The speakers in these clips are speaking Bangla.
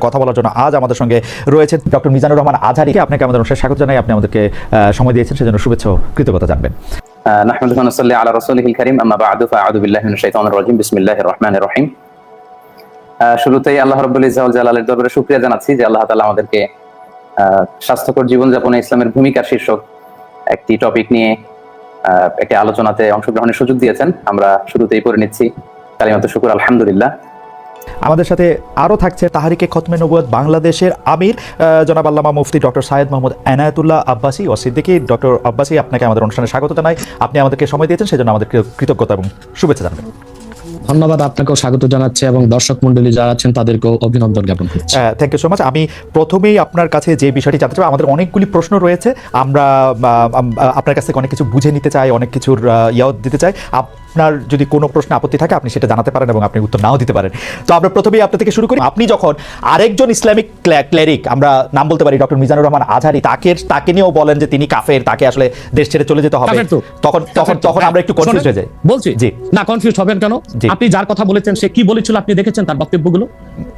কথা বলার জন্য আজ আমাদের সঙ্গে রয়েছেন ডক্টর মিজানুর রহমান আজহারিকে আপনাকে আমাদের অনুষ্ঠানে স্বাগত জানাই আপনি আমাদেরকে আহ, সময় দিয়েছেন সেজন্য শুভেচ্ছা ও কৃতজ্ঞতা জানবেন آه، نحمده ونصلي على رسوله الكريم أما بعد فأعوذ بالله من الشيطان الرجيم بسم الله الرحمن الرحيم আহ, শুরুতেই আল্লাহ রব্বুল ইজাউল জালালের দরবারে শুকরিয়া জানাচ্ছি যে আল্লাহ তাআলা আমাদেরকে আহ, স্বাস্থ্যকর জীবনযাপনে ইসলামের ভূমিকা শীর্ষক একটি টপিক নিয়ে আহ, একটি আলোচনাতে অংশগ্রহণের সুযোগ দিয়েছেন আমরা শুরুতেই পড়ে নিচ্ছি কালিমাত শুকুর আলহামদুলিল্লাহ আমাদের সাথে আরও থাকছে তাহারিকে খতমে নবুয়ত বাংলাদেশের আমির জনাব আল্লামা মুফতি ডক্টর সায়েদ মোহাম্মদ এনায়তুল্লাহ আব্বাসি ও সিদ্দিকি। ডক্টর আব্বাসি আপনাকে আমাদের অনুষ্ঠানে স্বাগত জানাই। আপনি আমাদেরকে সময় দিয়েছেন সেজন্য আমাদেরকে কৃতজ্ঞতা এবং শুভেচ্ছা জানাবেন। ধন্যবাদ আপনাকেও স্বাগত জানাচ্ছি এবং দর্শক মন্ডলী যারা আছেন তাদেরকেও অভিনন্দন জ্ঞাপন করছি। থ্যাংক ইউ সো মাচ আমি প্রথমেই আপনার কাছে যে বিষয়টি জানতে চাই আমাদের অনেকগুলি প্রশ্ন রয়েছে। আমরা আপনার কাছ থেকে অনেক কিছু বুঝে নিতে চাই অনেক কিছুর ইয়াও দিতে চাই। আপনার যদি কোনো প্রশ্ন আপত্তি থাকে আপনি সেটা জানাতে পারেন এবং আপনি উত্তর নাও দিতে পারেন। তো আমরা প্রথমেই আপনার থেকে শুরু করি। আপনি যখন আরেকজন ইসলামিক ক্লেরিক আমরা নাম বলতে পারি ডক্টর মিজানুর রহমান আজহারি তাকে তাকে নিয়েও বলেন যে তিনি কাফের তাকে আসলে দেশ ছেড়ে চলে যেতে হবে। তখন তখন তখন আমরা একটু কনফিউজ হয়ে যাই। বলছি? জি। না কনফিউজ হবেন কেন। আপনি যার কথা বলেছেন সে কি বলেছিল আপনি দেখেছেন তার বক্তব্যগুলো?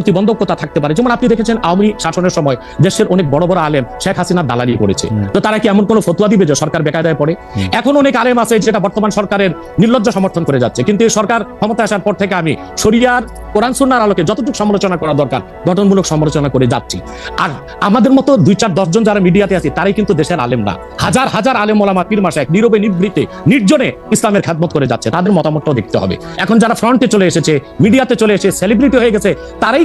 প্রতিবন্ধকতা থাকতে পারে। যেমন আপনি দেখেছেন আওয়ামী শাসনের সময় দেশের অনেক বড় বড় আলেম শেখ হাসিনার দালালি করেছে। তো তারা কি এমন কোনো ফতুয়া দিবে যে সরকার বেকায়দায় পড়ে? এখন অনেক আলেম আছে যেটা বর্তমান সরকারের নির্লজ্জ সমর্থন করে যাচ্ছে। কিন্তু এই সরকার ক্ষমতা আসার পর থেকে আমি শরিয়ার কোরআন সুন্নার আলোকে যতটুকু সমালোচনা করা দরকার গঠনমূলক সমালোচনা করে যাচ্ছি। আর আমাদের মতো দুই চার দশজন যারা মিডিয়াতে আছে তারাই কিন্তু দেশের আলেম না। হাজার হাজার আলেম ওলামা পীর মাসে এক নীরবে নিবৃত্তে নির্জনে ইসলামের খাদমত করে যাচ্ছে। তাদের মতামতটাও দেখতে হবে। এখন যারা ফ্রন্টে চলে এসেছে মিডিয়াতে চলে এসে সেলিব্রিটি হয়ে গেছে তারাই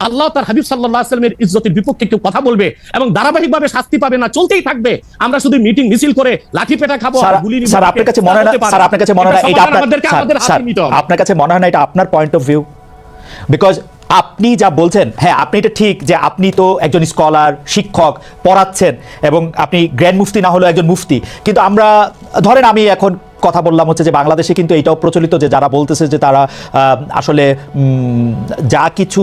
আল্লাহ তার হাবিব সাল্লাহ আসলামের ইজ্জতের বিপক্ষে কেউ কথা বলবে এবং ধারাবাহিকভাবে শাস্তি পাবে না চলতেই থাকবে। আমরা শুধু মিটিং মিছিল করে লাঠি পেটা খাব স্যার আপনার কাছে মনে হয় না স্যার আপনার কাছে মনে হয় না এটা আপনার কাছে মনে হয় না এটা পয়েন্ট অফ ভিউ বিকজ আপনি যা বলছেন হ্যাঁ আপনি এটা ঠিক যে আপনি তো একজন স্কলার শিক্ষক পড়াচ্ছেন এবং আপনি গ্র্যান্ড মুফতি না হলেও একজন মুফতি কিন্তু আমরা ধরেন আমি এখন কথা বললাম হচ্ছে যে বাংলাদেশে কিন্তু এটাও প্রচলিত যে যারা বলতেছে যে তারা আহ, আসলে উম, যা কিছু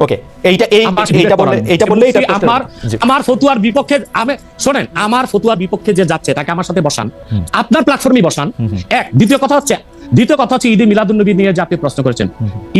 ওকে এইটা এই এইটা বললে এইটা বললে এটা আমার আমার ফতুয়ার বিপক্ষে আমি শোনেন আমার ফতুয়ার বিপক্ষে যে যাচ্ছে তাকে আমার সাথে বসান। আপনার প্ল্যাটফর্মে বসান। এক দ্বিতীয় কথা হচ্ছে দ্বিতীয় কথা হচ্ছে ঈদে মিলাদুন্নবী নিয়ে যে আপনি প্রশ্ন করেছেন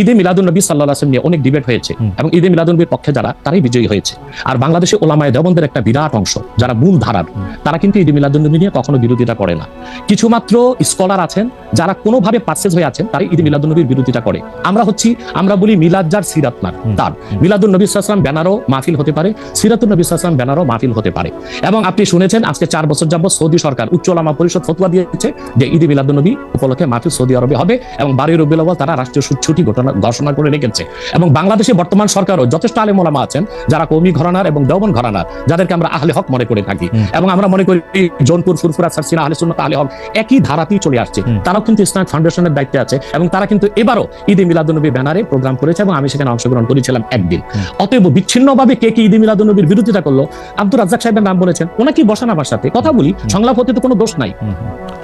ঈদে মিলাদুন্নবী সাল্লাহ আসলাম নিয়ে অনেক ডিবেট হয়েছে এবং ঈদে মিলাদুন্নবীর পক্ষে যারা তারাই বিজয়ী হয়েছে। আর বাংলাদেশে ওলামায় দেবন্দের একটা বিরাট অংশ যারা মূল ধারার তারা কিন্তু ঈদে মিলাদুন্নবী নিয়ে কখনো বিরোধিতা করে না। কিছু মাত্র স্কলার আছেন যারা কোনোভাবে পার্সেজ হয়ে আছেন তারা ঈদ মিলাদুন্নবীর বিরোধিতা করে। আমরা হচ্ছি আমরা বলি মিলাদ যার সিরাত না তার। মিলাদুল নবী সাল্লাম ব্যানারও মাহফিল হতে পারে সিরাতুল নবী সাল্লাম ব্যানারও মাহফিল হতে পারে। এবং আপনি শুনেছেন আজকে চার বছর যাবত সৌদি সরকার উচ্চ ওলামা পরিষদ ফতোয়া দিয়েছে যে ঈদ মিলাদুল নবী উপলক্ষে মাহফিল সৌদি আরবে হবে এবং বারোই রবিউল আউয়াল তারা রাষ্ট্রীয় ছুটি ঘটনা ঘোষণা করে রেখেছে। এবং বাংলাদেশে বর্তমান সরকারও যথেষ্ট আলেম ওলামা আছেন যারা কৌমি ঘরানার এবং দেওবন ঘরানার যাদেরকে আমরা আহলে হক মনে করে থাকি। এবং আমরা মনে করি জোনপুর ফুরফুরা সারসিনা আহলে সুন্নাত আহলে হক একই ধারাতেই চলে আসছে। তারাও কিন্তু ইসলামিক ফাউন্ডেশনের দায়িত্বে আছে এবং তারা কিন্তু এবারও ঈদে মিলাদুনবী ব্যানারে প্রোগ্রাম করেছে এবং আমি সেখানে অংশগ্রহণ করেছিলাম একদিন। অতএব বিচ্ছিন্নভাবে কে কি ঈদে মিলাদুনবীর বিরোধিতা করল? আব্দুর রাজ্জাক সাহেবের নাম বলেছেন ওনাকেই বসান আমার সাথে। কথা বলি সংলাপ হতে তো কোনো দোষ নাই।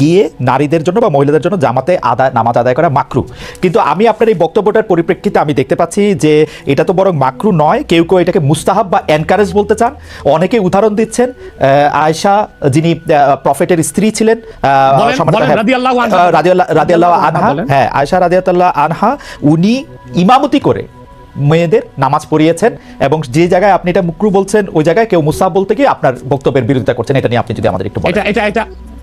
গিয়ে নারীদের জন্য বা মহিলাদের জন্য জামাতে আদায় নামাজ আদায় করা মাকরু। কিন্তু আমি আপনার এই বক্তব্যটার পরিপ্রেক্ষিতে আমি দেখতে পাচ্ছি যে এটা তো বরং মাকরু নয় কেউ কেউ এটাকে মুস্তাহাব বা এনকারেজ বলতে চান। অনেকে উদাহরণ দিচ্ছেন আয়েশা যিনি প্রফেটের স্ত্রী ছিলেন রাদিয়াল্লাহু আনহা। হ্যাঁ আয়েশা রাদিয়াতাল্লাহ আনহা উনি ইমামতি করে মেয়েদের নামাজ পড়িয়েছেন এবং যে জায়গায় আপনি এটা মুকরু বলছেন ওই জায়গায় কেউ মুসাব বলতে গিয়ে আপনার বক্তব্যের বিরোধিতা করছেন এটা নিয়ে আপনি যদি আমাদের একটু এটা এটা এটা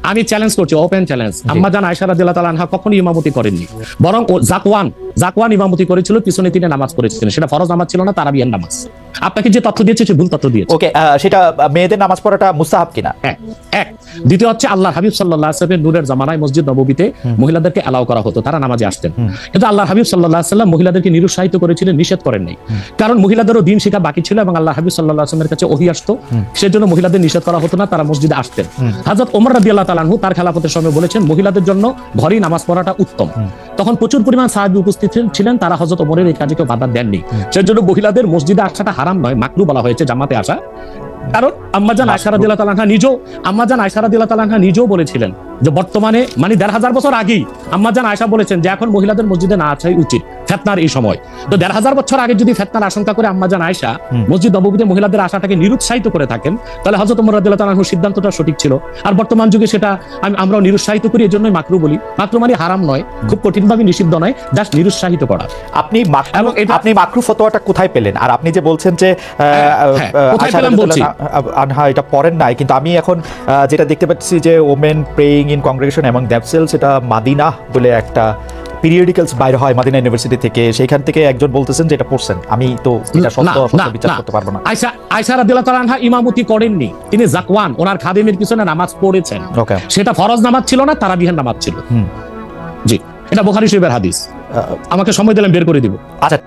আমি চ্যালেঞ্জ করছি ওপেন চ্যালেঞ্জ আম্মা জান আয়সা রাদিয়াল্লাহু তাআলা আনহা কখনো ইমামতি করেননি। বরং ও জাকওয়ান জাকওয়ান ইমামতি করেছিল পিছনে তিনি নামাজ পড়েছিলেন। সেটা ফরজ নামাজ ছিল না তারাবিয়ার নামাজ। আপনাকে যে তথ্য দিয়েছে সে ভুল তথ্য দিয়েছে। ওকে সেটা মেয়েদের নামাজ পড়াটা মুস্তাহাব কিনা? এক দ্বিতীয় হচ্ছে আল্লাহ হাবিব সাল্লাহ সাল্লামের নূরের জামানায় মসজিদ নববীতে মহিলাদেরকে অ্যালাউ করা হতো তারা নামাজে আসতেন। কিন্তু আল্লাহ হাবিব সাল্লাহ সাল্লাম মহিলাদেরকে নিরুৎসাহিত করেছিলেন নিষেধ করেন নাই। কারণ মহিলাদেরও দিন শেখা বাকি ছিল এবং আল্লাহ হাবিব সাল্লাহ আসলামের কাছে ওহি আসতো। সেজন্য মহিলাদের নিষেধ করা হতো না তারা মসজিদে আসতেন। হাজরত ওমর রাদি আল্লাহ তার খেলাফতের সময় বলেছেন মহিলাদের জন্য ঘরেই নামাজ পড়াটা উত্তম। তখন প্রচুর পরিমাণ সাহাবি উপস্থিত ছিলেন তারা হজরত ওমরের এই কাজে কেউ বাধা দেননি। সেজন্য মহিলাদের মসজিদে আসাটা হারাম নয় মাকরু বলা হয়েছে জামাতে আসা। কারণ আম্মাজান আয়সারা দিল্লা তালানহা নিজেও আম্মাজান আয়সারা দিল্লা তালানহা নিজেও বলেছিলেন যে বর্তমানে মানে দেড় হাজার বছর আগেই আম্মাজান আয়সা বলেছেন যে এখন মহিলাদের মসজিদে না আসাই উচিত ফেতনার এই সময়। তো দেড় হাজার বছর আগে যদি ফেতনার আশঙ্কা করে আম্মাজান আয়সা মসজিদ নববীতে মহিলাদের আশাটাকে নিরুৎসাহিত করে থাকেন তাহলে হজরত উমর তাআলার সিদ্ধান্তটা সঠিক ছিল। আর বর্তমান যুগে সেটা আমি আমরাও নিরুৎসাহিত করি এজন্যই মাকরু বলি। মাকরু মানে হারাম নয় খুব কঠিনভাবে নিষিদ্ধ নয় জাস্ট নিরুৎসাহিত করা। আপনি আপনি মাকরু ফতোয়াটা কোথায় পেলেন? আর আপনি যে বলছেন যে আহ, হ্যাঁ, কোথায় পেলাম বলছি। আনহা এটা পড়েন নাই কিন্তু আমি এখন যেটা দেখতে পাচ্ছি যে ওমেন প্রেইং ইন কংগ্রেগেশন এবং দ্যাপসেলস এটা মাদিনা বলে একটা পিরিয়ডিক্যালস বাইরে হয় মাদিনা ইউনিভার্সিটি থেকে। সেখান থেকে একজন বলতেছেন যে এটা পড়ছেন। আমি তো এটা সত্য অসত্য বিচার করতে পারব না। আয়সা আয়সা রাদিয়াল্লাহু তাআলা ইমামতি করেননি। তিনি জাকওয়ান ওনার খাদেমের পিছনে নামাজ পড়েছেন। সেটা ফরজ নামাজ ছিল না তারাবিহের নামাজ ছিল। জি এটা বুখারী শরীফের হাদিস। আমাকে সময় দিলেন বের করে দিব। আচ্ছা